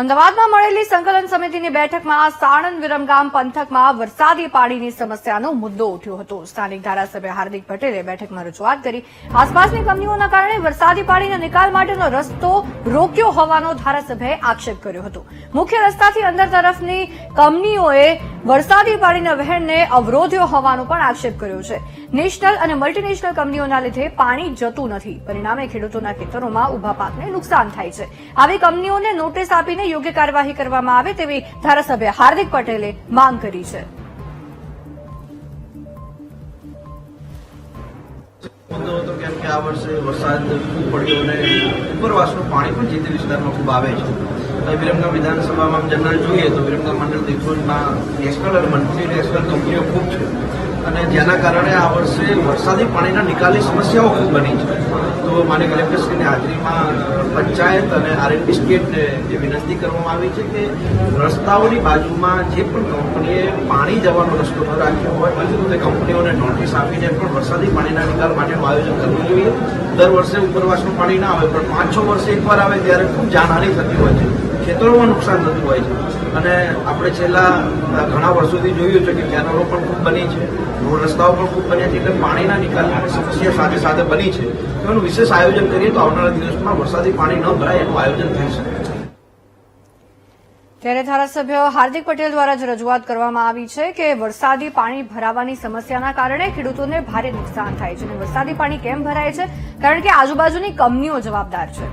અમદાવાદમાં મળેલી સંકલન સમિતિની બેઠકમાં સાણંદ વિરમગામ પંથકમાં વરસાદી પાણીની સમસ્યાનો મુદ્દો ઉઠ્યો હતો. સ્થાનિક ધારાસભ્ય હાર્દિક પટેલે બેઠકમાં રજૂઆત કરી. આસપાસની કંપનીઓના કારણે વરસાદી પાણીના નિકાલ માટેનો રસ્તો રોક્યો હોવાનો ધારાસભ્યએ આક્ષેપ કર્યો હતો. મુખ્ય રસ્તાથી અંદર તરફની કંપનીઓએ વરસાદી પાણીના વહેણને અવરોધ્યો હોવાનો પણ આક્ષેપ કર્યો છે. નેશનલ અને મલ્ટીનેશનલ કંપનીઓના લીધે પાણી જતું નથી. પરિણામે ખેડૂતોના ખેતરોમાં ઊભા પાકને નુકસાન થાય છે. આવી કંપનીઓને નોટિસ આપીને યોગ્ય કાર્યવાહી કરવામાં આવે તેવી ધારાસભ્ય હાર્દિક પટેલે માંગ કરી છે. આ વર્ષે વરસાદ ખૂબ પડ્યો અને ઉપરવાસનું પાણી પણ જે તે વિસ્તારમાં ખૂબ આવે છે. વિરમગામ વિધાનસભામાં જનરલ જોઈએ તો વિરમગામ મંડળ દેખોજમાં નેશનલ અને મલ્ટી નેશનલ કંપનીઓ ખૂબ છે. અને જેના કારણે આ વર્ષે વરસાદી પાણીના નિકાલની સમસ્યાઓ ખૂબ બની છે. તો માન્ય કલેક્ટરશ્રીની હાજરીમાં પંચાયત અને આરએનબી સ્ટેટને જે વિનંતી કરવામાં આવી છે કે રસ્તાઓની બાજુમાં જે પણ કંપનીએ પાણી જવાનો રસ્તો ન રાખ્યો હોય તે કંપનીઓને નોટિસ આપીને પણ વરસાદી પાણીના નિકાલ માટેનું આયોજન કરવું જોઈએ. દર વર્ષે ઉપરવાસનું પાણી ના આવે, પણ પાંચ છ વર્ષે એકવાર આવે ત્યારે ખૂબ જાનહાની થતી હોય છે. ખેતરોમાં નુકસાન થતું હોય છે. અને આપણે છેલ્લા ઘણા વર્ષોથી જોયું છે કે કેનલો પણ ખૂબ બની છે, રોડ રસ્તાઓ પણ ખૂબ બન્યા છે, એટલે પાણીના નિકાલની સમસ્યા સાથે સાથે બની છે. એનું વિશેષ આયોજન કરીએ તો આવનારા દિવસમાં વરસાદી પાણી ન ભરાય એનું આયોજન થઈ શકે. ત્યારે ધારાસભ્ય હાર્દિક પટેલ દ્વારા જ રજૂઆત કરવામાં આવી છે કે વરસાદી પાણી ભરાવાની સમસ્યાના કારણે ખેડૂતોને ભારે નુકસાન થાય છે. અને વરસાદી પાણી કેમ ભરાય છે? કારણ કે આજુબાજુની કંપનીઓ જવાબદાર છે.